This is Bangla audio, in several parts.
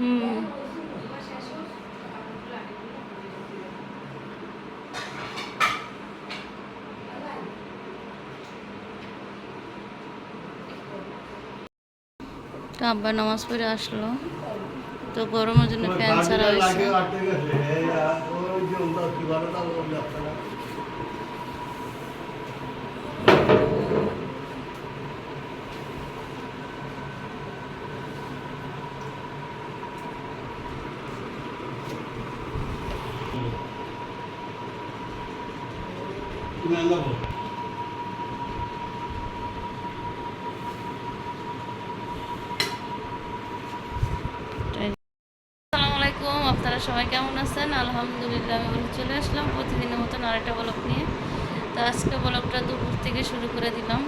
হুম তো আব্বা নামাজ পড়ে আসলো। তো গরমের জন্য ফ্যান ছাড়া হয়েছে। আসসালামু আলাইকুম আপনারা সবাই কেমন আছেন? আলহামদুলিল্লাহ, আমি চলে আসলাম প্রতিদিনের মতন আরেকটা ব্লগ নিয়ে। তো আজকে ব্লগটা দুপুর থেকে শুরু করে দিলাম।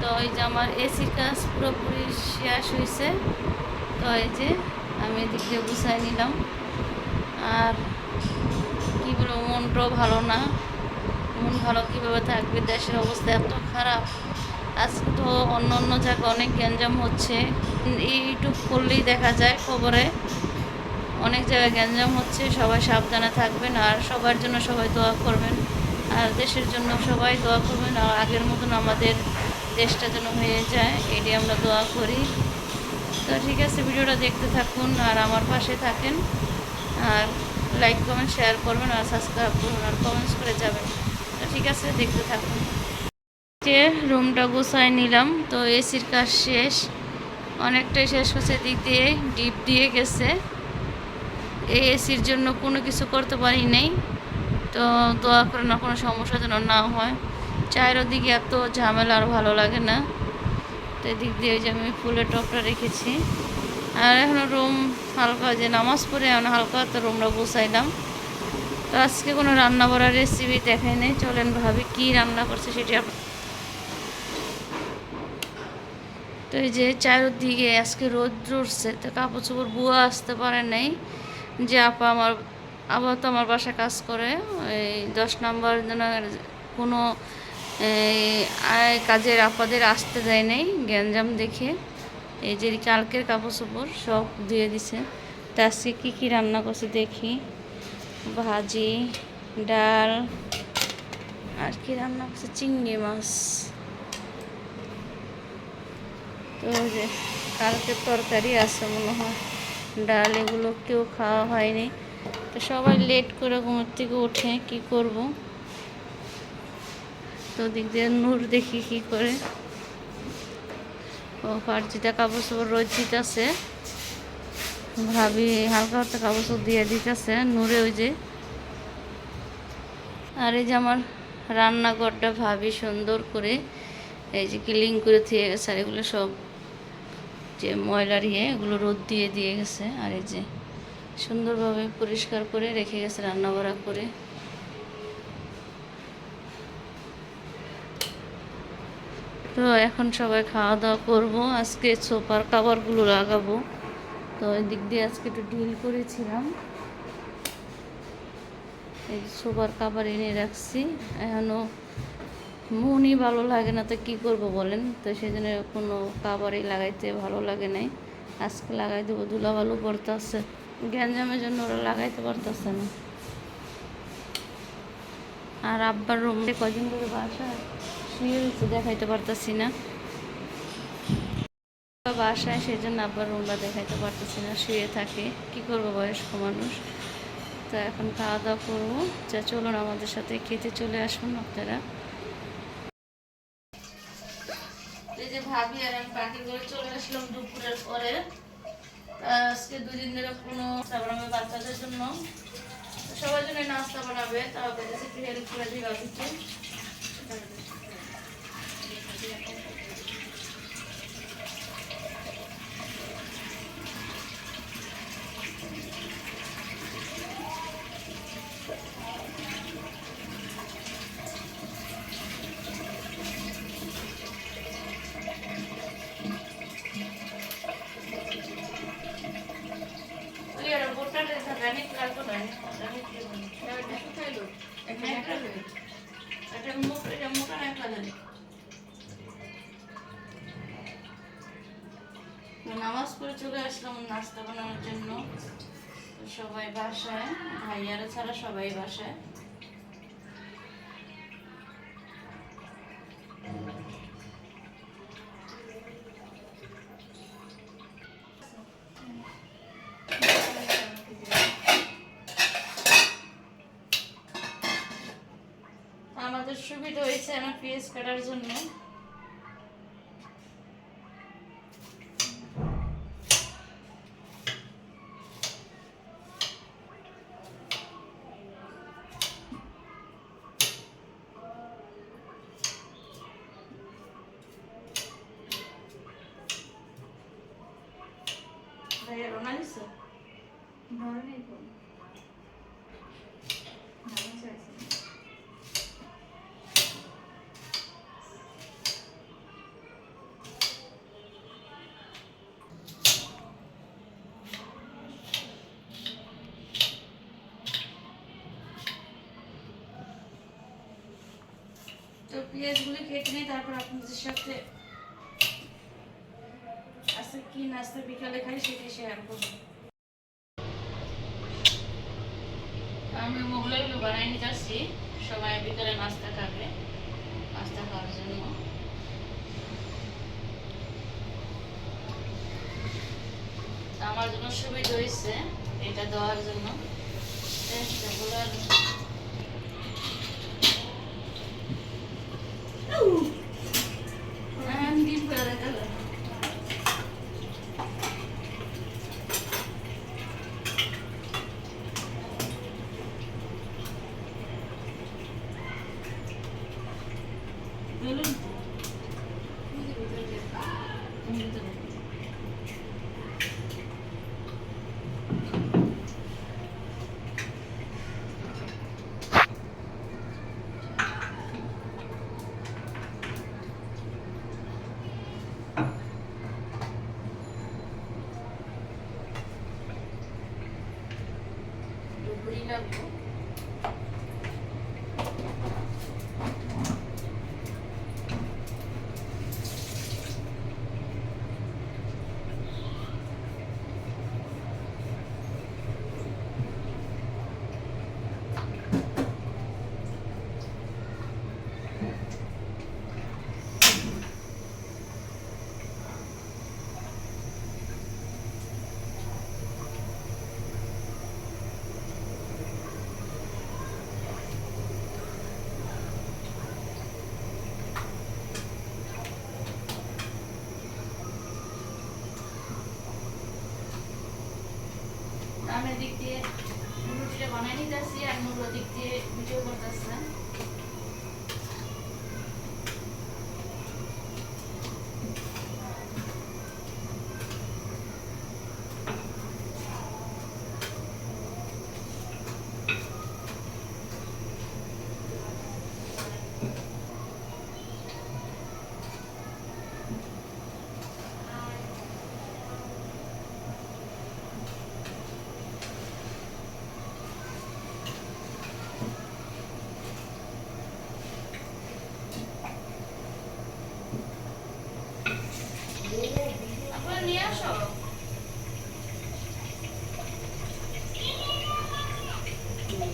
তো এই যে আমার এসির কাজ পুরোপুরি শেষ হয়েছে তো এই যে আমি এদিক দিয়ে নিলাম। আর কী বলব, মনটাও ভালো না। মন ভালো কীভাবে থাকবে? দেশের অবস্থা এত খারাপ। আজ তো অন্য অন্য জায়গায় অনেক গ্যাঞ্জাম হচ্ছে। ইউটিউব করলেই দেখা যায় খবরে। অনেক জায়গায় গ্যাঞ্জাম হচ্ছে, সবাই সাবধানে থাকবেন আর সবার জন্য সবাই দোয়া করবেন। আর দেশের জন্য সবাই দোয়া করবেন আর আগের মতন আমাদের দেশটা যেন হয়ে যায়, এটি আমরা দোয়া করি। তো ঠিক আছে, ভিডিওটা দেখতে থাকুন আর আমার পাশে থাকেন। আর লাইক, কমেন্ট, শেয়ার করবেন আর সাবস্ক্রাইব করবেন আর কমেন্টস করে যাবেন। ঠিক আছে, দেখতে থাকুন। যে রুমটা গোছায় নিলাম, তো এসির কাজ শেষ। অনেকটাই শেষ হচ্ছে, দিক দিয়ে ডিপ দিয়ে গেছে। এই এসির জন্য কোনো কিছু করতে পারি নাই। তো দোয়া করে না, কোনো সমস্যা যেন না হয়। চায়ের দিকে এত ঝামেলা আর ভালো লাগে না। তো এদিক দিয়ে যে আমি ফুলের টপটা রেখেছি। আর এখনও রুম হালকা যে নামাজ পড়ে, এখন হালকা তো রুমটা বসাইলাম তো আজকে কোনো রান্না করার রেসিপি দেখাই নেই। চলেন ভাবি কী রান্না করছে সেটি তো এই যে চারদিকে আজকে রোদ উঠছে তো কাপড় চোপড় বুয়া আসতে পারে নাই। যে আপা আমার আবার তো আমার বাসা কাজ করে। এই দশ নম্বর যেন কোনো কাজের আপাদের আসতে দেয় নাই গ্যাঞ্জাম দেখে। এই যে কালকের কাপড় চোপড় সব দিয়ে দিছে। তা আজকে কী কী রান্না করছে দেখি। ভাজি, ডাল, আর কি রান্না করছে? চিংড়ি মাছ। তো যে কালকে তরকারি আছে মনে হয়। ডাল এগুলো কেউ খাওয়া হয়নি। তো সবাই লেট করে ঘুমের থেকে উঠে কি করব? তো দিক দিয়ে নূর দেখি কি করে। ও ফার্জিটা, কাপড় চোপড় রোজ দিতেছে। ভাবি হালকা হালকা চোপড় দিয়ে দিতেছে, নূরে ওই যে। আর এই যে আমার রান্নাঘরটা ভাবি সুন্দর করে এই যে ক্লিন করে থিয়ে গেছে, আর এগুলো সব যে ময়লার ইয়ে এগুলো রোদ দিয়ে দিয়ে গেছে। আর এই যে সুন্দরভাবে পরিষ্কার করে রেখে গেছে রান্না বাড়া করে। তো এখন সবাই খাওয়া দাওয়া করব, আজকে সোফার কাভারগুলো লাগাবো। তো ওই দিক দিয়ে আজকে একটু ডিল করেছিলাম। এই সোফার কাভার এনে রাখছি। এখনও মনই ভালো লাগে না, তো কী করব বলেন? তো সেই জন্য কোনো কাবারই লাগাইতে ভালো লাগে নাই। আজকে লাগাই দেবো ধুলা ভালো পড়তেছে। গ্যাঞ্জামের জন্য ওরা লাগাইতে পারতেছে না। আর আব্বার রুমে কদিন ধরে বাসা? শুয়ে দেখাইতে পারতেছি না। বাসায় সেই জন্য আব্বার রুমটা দেখাইতে পারতেছি না, শুয়ে থাকে। কি করব বয়স্ক মানুষ? তো এখন খাওয়া দাওয়া করব। যা চলুন আমাদের সাথে, খেতে চলে আসুন আপনারা। এই যে ভাবি আর আমি পার্টি করে চলে আসলাম দুপুরের পরে। আজকে দুদিন ধরে কোনো বাচ্চাদের জন্য। সবার জন্য নাস্তা বানাবে একটু হেল্প করে দিই ভাবিকে ওই আর বোটটা দেখা জানি লাগবে না জানি কি বলি এটা শুকাইলো একটা মুখ এটা মোটা আসলাম নাস্তা বানানোর জন্য। সবাই বাসায়, ভাইয়ারা ছাড়া সবাই বাসায়। আমাদের সুবিধা হয়েছে আমার পেঁয়াজ কাটার জন্য ভাইয়া রোনা দিছো তো পেঁয়াজগুলো কেটে তারপর আপনাদের সাথে কি নাস্তা বিকালে খাই সেটাই শেয়ার করব। আমি বানাই নিতে আসছি। সবাই বিকালে নাস্তা খাবে, নাস্তা খাওয়ার জন্য। আমার জন্য সুবিধা হয়েছে, এটা দেওয়ার জন্য। Mm-hmm. এদিক দিয়ে রুটিটা বানাই নিতেছি আর নুর দিক দিয়ে ভিডিও করতেছে আপনারা নিয়ে আসো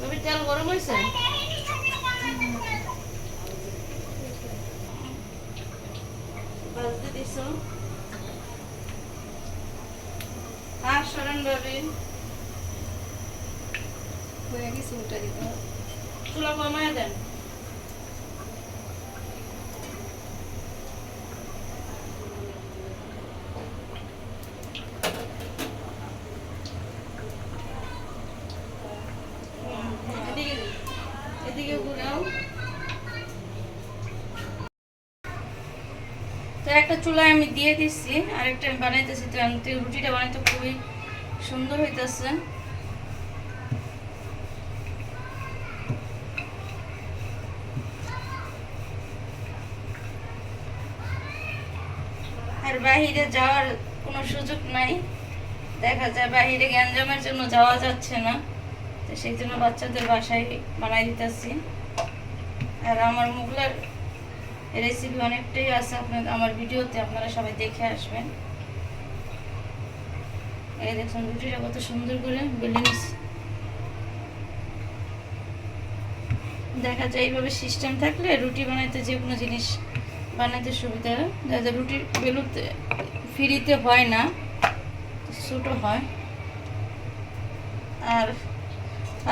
ভাবি তেল গরম হয়েছে বাজতে দিছো হ্যাঁ সরেন ভাবি। হয়ে গেছে উঠে দিতে চুলা কমায় দেন এদিকে দিন। এদিকে ঘুরাও তো একটা চুলায় আমি দিয়ে দিচ্ছি আরেকটা আমি বানাইতেছি, তো রুটিটা বানাইতে খুবই সুন্দর হইতেছে। আর বাহিরে যাওয়ার কোনো সুযোগ নাই। দেখা যায় বাহিরে গ্যাঞ্জামের জন্য যাওয়া যাচ্ছে না, তো সেই জন্য বাচ্চাদের বাসায় বানাই দিতেছি। আর আমার মুগলার রেসিপি অনেকটাই আছে আপনার, আমার ভিডিওতে আপনারা সবাই দেখে আসবেন। এই দেখুন, রুটিটা কত সুন্দর করে বেলে নিচ্ছি দেখা যায় এইভাবে সিস্টেম থাকলে রুটি বানাইতে যে কোনো জিনিস বানাইতে সুবিধা। হয় দেখা যায় রুটি বেলুতে, ফ্রিতে হয় না, ছোটো হয়। আর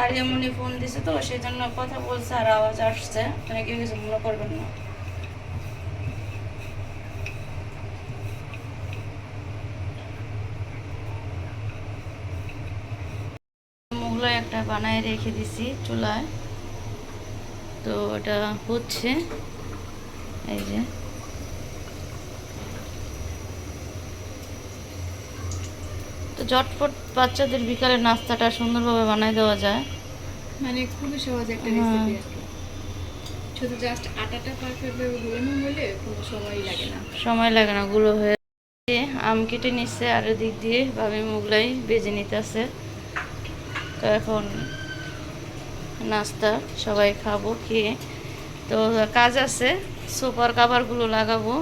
আর এমনই ফোন দিছে তো সেই জন্য কথা বলছে আর আওয়াজ আসছে। আপনারা কেউ কিছু মনে করবেন না। মোগলাই একটা বানায় রেখে দিছি চুলায়। তো ওটা হচ্ছে এই যে। তো ঝটপট বাচ্চাদের বিকালে নাস্তাটা সুন্দরভাবে বানায় দেওয়া যায়। মানে খুবই সহজ একটা হ্যাঁ। রেসিপি শুধু জাস্ট আটাটা পারফেক্ট ভাবে গুলানো হলে কোনো সময়ই লাগে না। সময় লাগে না গুলো হয়ে আম কেটে নিচ্ছে আর দিক দিয়ে ভাবে মোগলাই বেজে নিতেছে। তো এখন নাস্তা সবাই খাব খেয়ে। তো কাজ আছে সোফার কাভারগুলো লাগাবো।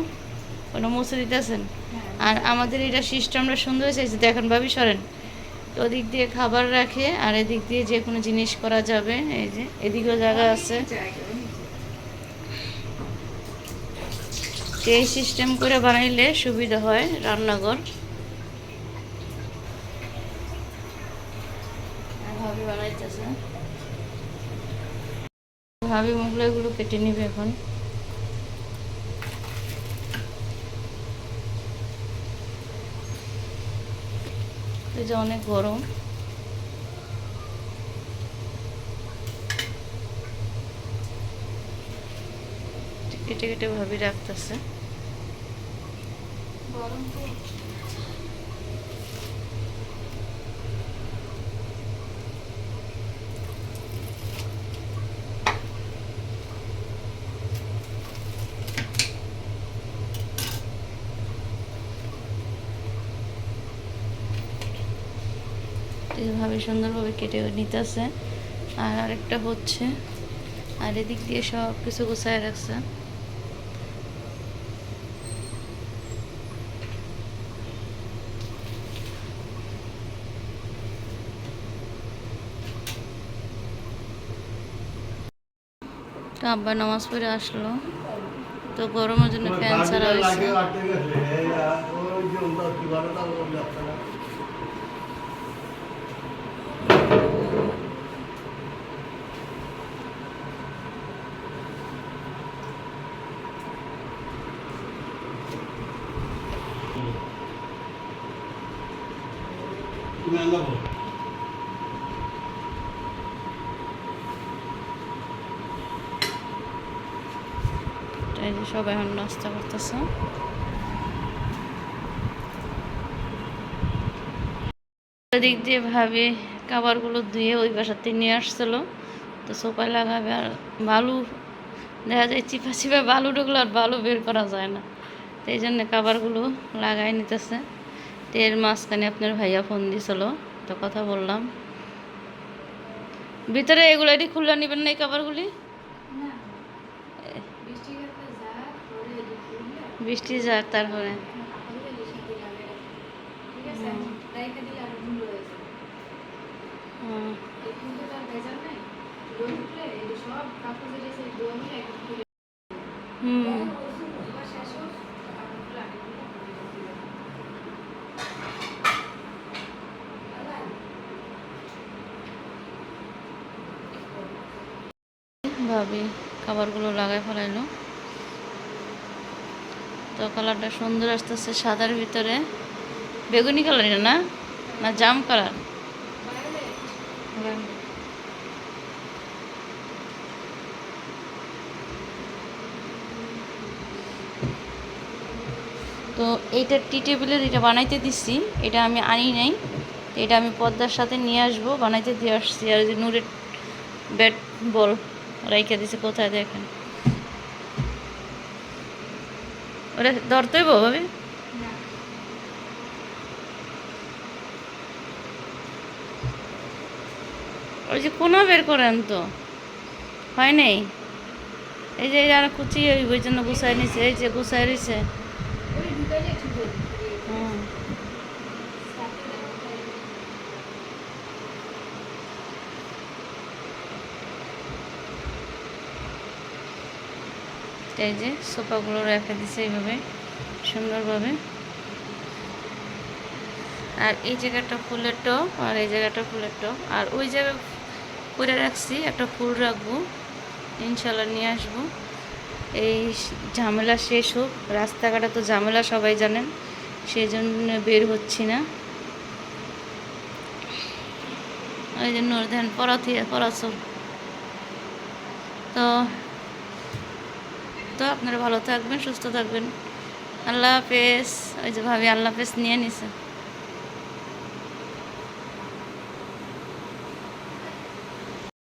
কোনো মুছে দিতেছেন? আর আমাদের এটা সিস্টেমটা সুন্দর হয়েছে যে দেখেন ভাবি সরেন। তো ওদিক দিয়ে খাবার রাখে আর এদিক দিয়ে যে কোনো জিনিস করা যাবে এই যে এদিকেও জায়গা আছে। এই সিস্টেম করে বানাইলে সুবিধা হয় রান্নাঘর আর ভাবি বানাইতেছে ভাবি মোগলাইগুলো কেটে নিবে এখন। যে অনেক গরম। কেটে কেটে ভাবি রাখতেছে। গরম তো। এইভাবে সুন্দরভাবে কেটে নিতেছে। আর আরেকটা হচ্ছে আর এদিক দিয়ে সব কিছু গুছায় রাখছে। তো আব্বা নামাজ পড়ে আসলো। তো গরমের জন্য ফ্যান ছাড়া হয়েছে। আনব এই যে সবাই এখন নাস্তা করতেছে। দিক দিয়ে ভাবে খাবারগুলো ধুয়ে ওই বাসাতে নিয়ে আসছিল। তো সোপায় লাগাবে আর বালু, দেখা যায় চিপা চিপা বালু ঢুকলো আর বালু বের করা যায় না। তো এই জন্য খাবারগুলো লাগাই নিতেছে। তো এর মাঝখানে আপনার ভাইয়া ফোন দিছিল তো কথা বললাম। ভিতরে এগুলো এটি খুলে নেবেন না এই না। বৃষ্টি গেছে যা পরে এদিক করলে বৃষ্টি যাক তারপরে। তাহলে বেশি দিন লাগে না। ঠিক আছে রাইখা দিলে আরও ভুল হয়ে যাবে হুম। এই কিন্তু তার ভেজাল নাই রোদ উঠলে এই সব কাপড় যেটা আছে ধোয়া হলে একদম খুলে হুম এবার শেষ হোক কাপড়গুলো আগে খুলে খুলে দিতে হবে। ভাবি খাবারগুলো লাগাই ফেলাইলো। তো কালারটা সুন্দর আসতেছে সাদার ভিতরে। বেগুনি কালার না না? জাম কালার? তো এইটা টি টেবিলের এটা বানাইতে দিচ্ছি এটা আমি আনি নাই। এটা আমি পর্দার সাথে নিয়ে আসব, বানাইতে দিয়ে আসছি। আর যে নূরের ব্যাট বল। রাইখা দিছে কোথায় দেখেন? ওটা ধরতেই ভাবে? ওই যে কোনা বের করেন তো? হয় নাই? এই যে যারা কুচি ওই জন্য গুছাই নিছে এই যে গুছাই রয়েছে ওই ঢুকাইলে ঠিক হয়ে যাবে। হুম সাথে দেখো এই যে সোফাগুলো রেখে দিছে এইভাবে, সুন্দরভাবে। আর এই জায়গাটা ফুলের টব, আর এই জায়গাটা ফুলের টব। আর ওই জায়গায় করে রাখছি, একটা ফুল রাখব। ইনশাল্লাহ নিয়ে আসব। এই ঝামেলা শেষ হোক, রাস্তাঘাটে তো ঝামেলা, সবাই জানেন। সেই জন্য বের হচ্ছি না। ওই জন্য ধ্যান পড়াতে পড়াছো তো তো আপনারা ভালো থাকবেন, সুস্থ থাকবেন। আল্লাহ হাফেজ। ওই যে ভাবি, আল্লাহ হাফেজ নিয়ে নিছে।